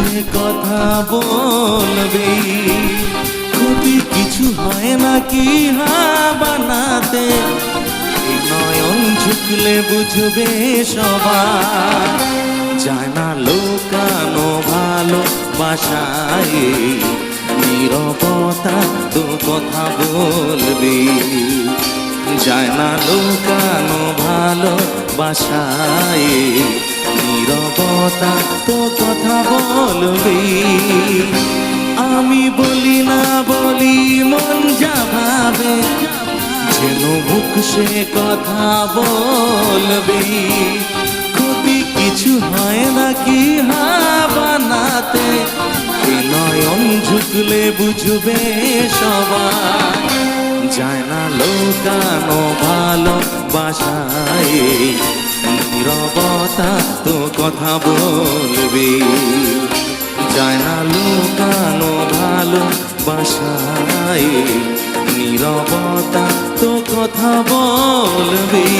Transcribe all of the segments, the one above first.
সে কথা বলবি? ক্ষতি কিছু হয় নাকি হা বানাতে? নয়ন ঝুঁকলে বুঝবে সবাই যায় না লোকানো ভালো বাসায়। নীরবতা তো কথা বলবি। জানা না লোকানো ভালো বাসায়। নীরবতা তো কথা বলবি। আমি বলি না বলি মন যা ভাবে, যেন মুখ সে কথা বলবি। ক্ষতি কিছু হয় নাকি হা বানাতে নয়ন ঝুঁকলে বুঝবে সবাই যায় না লোকানো ভালো বাসায়। নীরবতা তো কথা বলবি। জানা লুকানো ভালো বাসায়। নীরবতা তো কথা বলবি।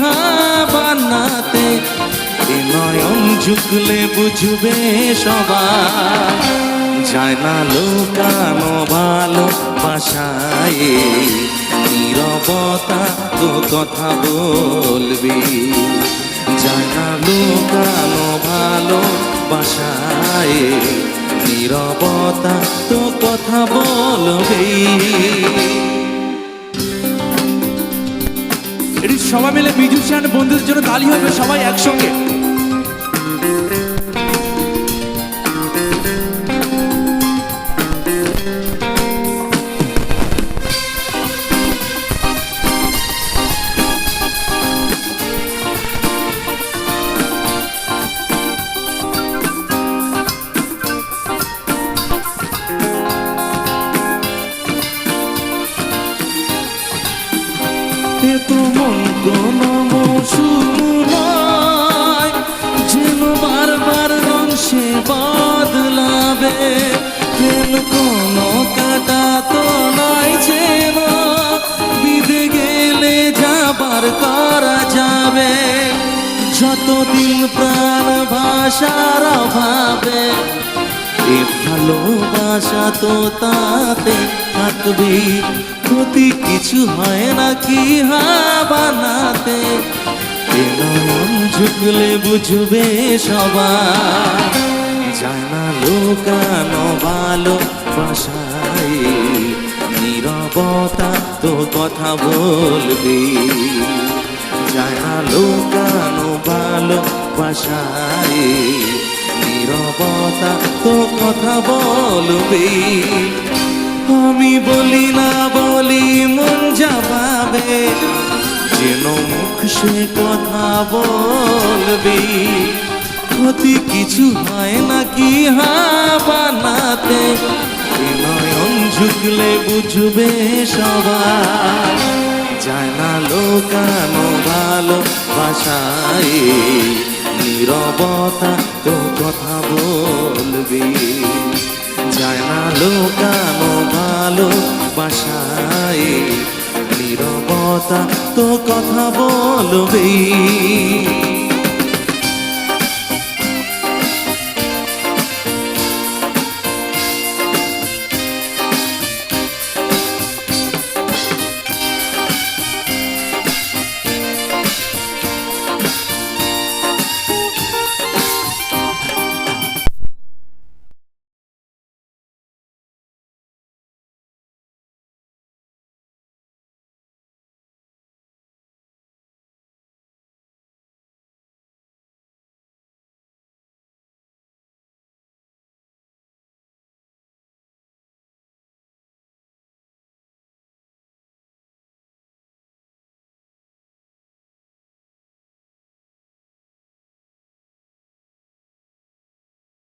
হা বানাতে? নয়ন ঝুঁকলে বুঝবে সবাই। যায় না লোকানো ভালো বাসায় নীরবতা তো কথা বলবি। যায় না লোকানো ভালো বাসায় নীরবতা তো কথা বলবি। এটি সবাই মিলে মিউজিশিয়ান বন্ধুদের জন্য তালি হবে সবাই একসঙ্গে। কাটা তো যেন বিদে গেলে যাবার করা যাবে। যতদিন প্রাণ ভাষার এ ভালোবাসা তো তাতে থাকবে। কিছু হয় নাকি হা বানাতে ঝুঁকলে বুঝবে সবাই যায় না লোকানো ভালো নীরবতা তো কথা বলবি। যায় না লোকানো ভালো বাসায় নীরবতা তো কথা বলবি। আমি বলি না, বলি মন যাবাবে যেন মুখ সে কথা বলবি। ক্ষতি কিছু হয় নাকি, হা নয়ন বুঝবে সবাই লোকানো ভালো বাসায় নীরবতা তো কথা বলবি। যায় না লোকানো ভালো বাসায় নীরবতা তো কথা বলবি।